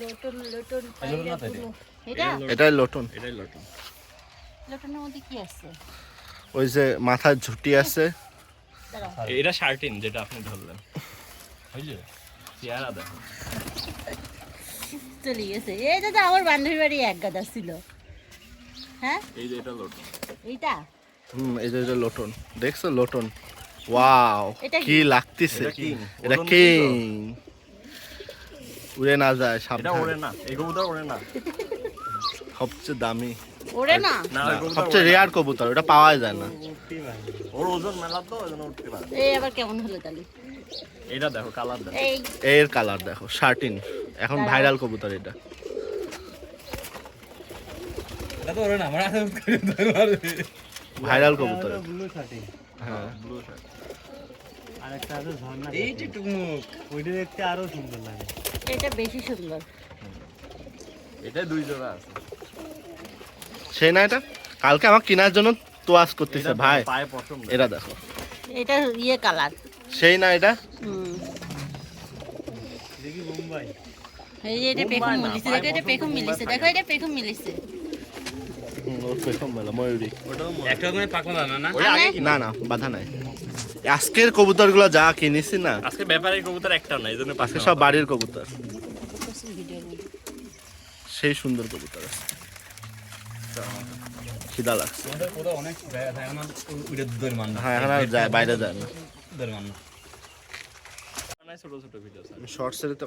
Lotion এটা? এটাই লটন। এটাই লটন। লোটনের মধ্যে কি আছে? ওই যে মাথায় ঝুটি আছে। এটা শার্টিন যেটা আপনি ধরলেন। বুঝলে চেহারা দেখো। চলে গেছে। এইটা তো আমার বান্ধবী বাড়ি এক গাদা ছিল। হ্যাঁ? এই যে এটা লটন। এইটা? হুম এই যে এটা লটন। দেখছ লটন? ওয়াও এটা কি? লাগতেছে। এটা কিং? উড়ে না যায় এটা সাবধান ওড়ে না এই কবুতর ওড়ে না। সবচেয়ে দামি। ওরে না? না ওই কবুতর সবচেয়ে ওড়ে না। রেয়ার কবুতর ওটা পাওয়া যায় না। ওর ওজন মেলা তো ওই জন্য উঠতে পারে এই আবার কেমন হলো তাহলে? এটা দেখো কালার দেখো। এই। এর কালার দেখো শার্টিন এখন ভাইরাল কবুতর এটা। এটা তো ওরে না আমার আশা করে ধরে মারবে ভাইরাল কবুতর ব্লু শার্টিং হ্যাঁ। ব্লু শার্ট আর একটা আছে ঝর্ণা এই যে টুকমুক ওইটা দেখতে আরও সুন্দর লাগে। এটা বেশি সুন্দর। এটা দুই জোড়া আছে। সেই না এটা? কালকে আমার কেনার জন্য তোয়াজ করতেছে ভাই। পায়ে পশম দেখো। এটা দেখো। এটা ইয়ে কালার। সেই না এটা? দেখি মুম্বাই। এই যে এটা পেখম মিলিছে দেখো এটা পেখম মিলিছে দেখো এটা পেখম মিলিছে। না? না বাধা নাই। আজকের কবুতরগুলো যা কিনেছি না? আজকে ব্যাপারের কবুতর একটাও নাই এই জন্য আজকে সব বাড়ির কবুতর। সেই সুন্দর কবুতর আছে। খিদা লাগছে। হ্যাঁ এখন আর যায় বাইরে যায় না। দুধের ছোট ছোট ভিডিও শর্টসের তো